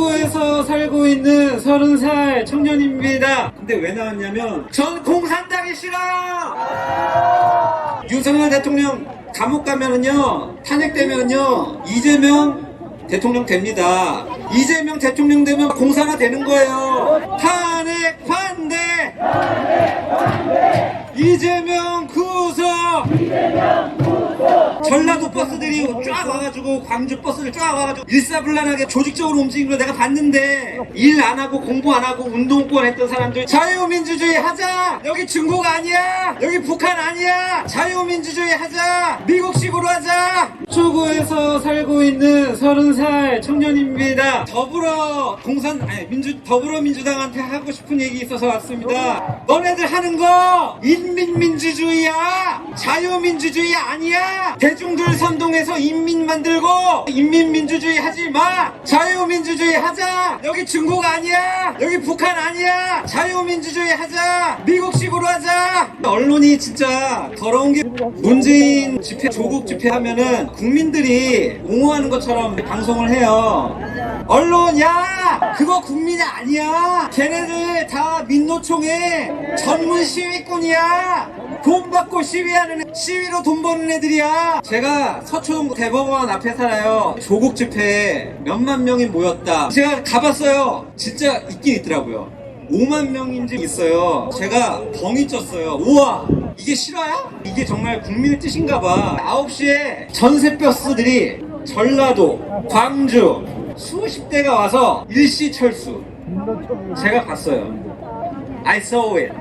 초구에서 살고 있는 서른 살 청년입니다. 근데 왜 나왔냐면 전 공산당이 싫어요. 윤석열 대통령 감옥 가면은요 탄핵되면은요 이재명 대통령 됩니다. 이재명 대통령 되면 공사가 되는 거예요. 탄핵 반대. 이재명 구속. 전라도 버스들이 쫙 와가지고 광주 버스를 쫙 와가지고 일사불란하게 조직적으로 움직이는 걸 내가 봤는데 일 안 하고 공부 안 하고 운동권 했던 사람들 자유민주주의 하자! 여기 중국 아니야! 여기 북한 아니야! 자유민주주의 하자! 미국식으로 하자! 초구에서 살고 있는 서른 살 청년입니다. 더불어 공산 아니 민주 더불어민주당한테 하고 싶은 얘기 있어서 왔습니다. 너네들 하는 거 인민민주주의야 자유민주주의 아니야. 대중들 선동해서 인민 만들고 인민민주주의 하지 마. 자유민주주의 하자. 여기 중국 아니야. 여기 북한 아니야. 자유민주주의 하자. 미국식으로 하자. 언론이 진짜 더러운 게 문재인 집회 조국 집회 하면은 국민들이 옹호하는 것처럼 방송을 해요. 언론 야! 그거 국민이 아니야. 걔네들 다 민노총의 전문 시위꾼이야. 돈 받고 시위하는 애- 시위로 돈 버는 애들이야. 제가 서초동 대법원 앞에 살아요. 조국 집회 몇만 명이 모였다. 제가 가봤어요. 진짜 있긴 있더라고요. 5만 명인지 있어요. 제가 덩이 쪘어요. 우와! 이게 실화야? 이게 정말 국민의 뜻인가 봐. 9시에 전세버스들이 전라도 광주 수십 대가 와서 일시 철수 제가 봤어요. I saw it.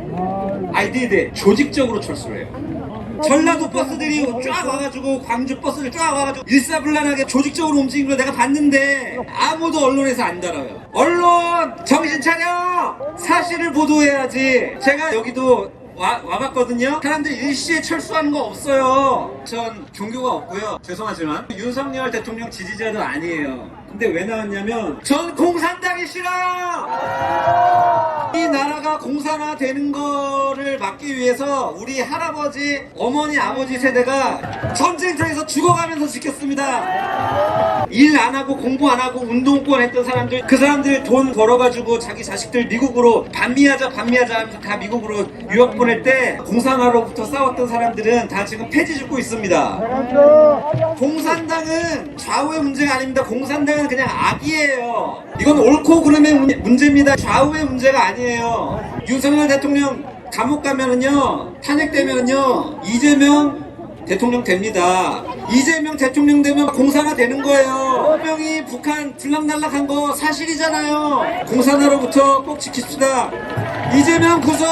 I did it. 조직적으로 철수를 해요. 전라도 버스들이 쫙 와가지고 광주 버스를 쫙 와가지고 일사불란하게 조직적으로 움직이는 걸 내가 봤는데 아무도 언론에서 안 다뤄요. 언론 정신 차려. 사실을 보도해야지. 제가 여기도 와, 와봤거든요. 사람들 일시에 철수하는 거 없어요. 전 종교가 없고요. 죄송하지만 윤석열 대통령 지지자도 아니에요. 근데 왜 나왔냐면 전 공산당이 싫어요. 이 나라가 공산화 되는 거를 막기 위해서 우리 할아버지, 어머니, 아버지 세대가 전쟁터에서 죽어가면서 지켰습니다. 일 안 하고 공부 안 하고 운동권 했던 사람들, 그 사람들 돈 벌어가지고 자기 자식들 미국으로 반미하자, 반미하자 하면서 다 미국으로 유학 보낼 때 공산화로부터 싸웠던 사람들은 다 지금 폐지 짓고 있습니다. 공산당은 좌우의 문제가 아닙니다. 공산당은 그냥 악이에요. 이건 옳고 그름의 문- 문제입니다. 좌우의 문제가 아니에요. 윤석열 대통령 감옥 가면은요, 탄핵되면은요, 이재명 대통령 됩니다. 이재명 대통령 되면 공산화 되는 거예요. 명이 북한 들락날락한 거 사실이잖아요. 공산화로부터 꼭 지킵시다. 이재명 구속!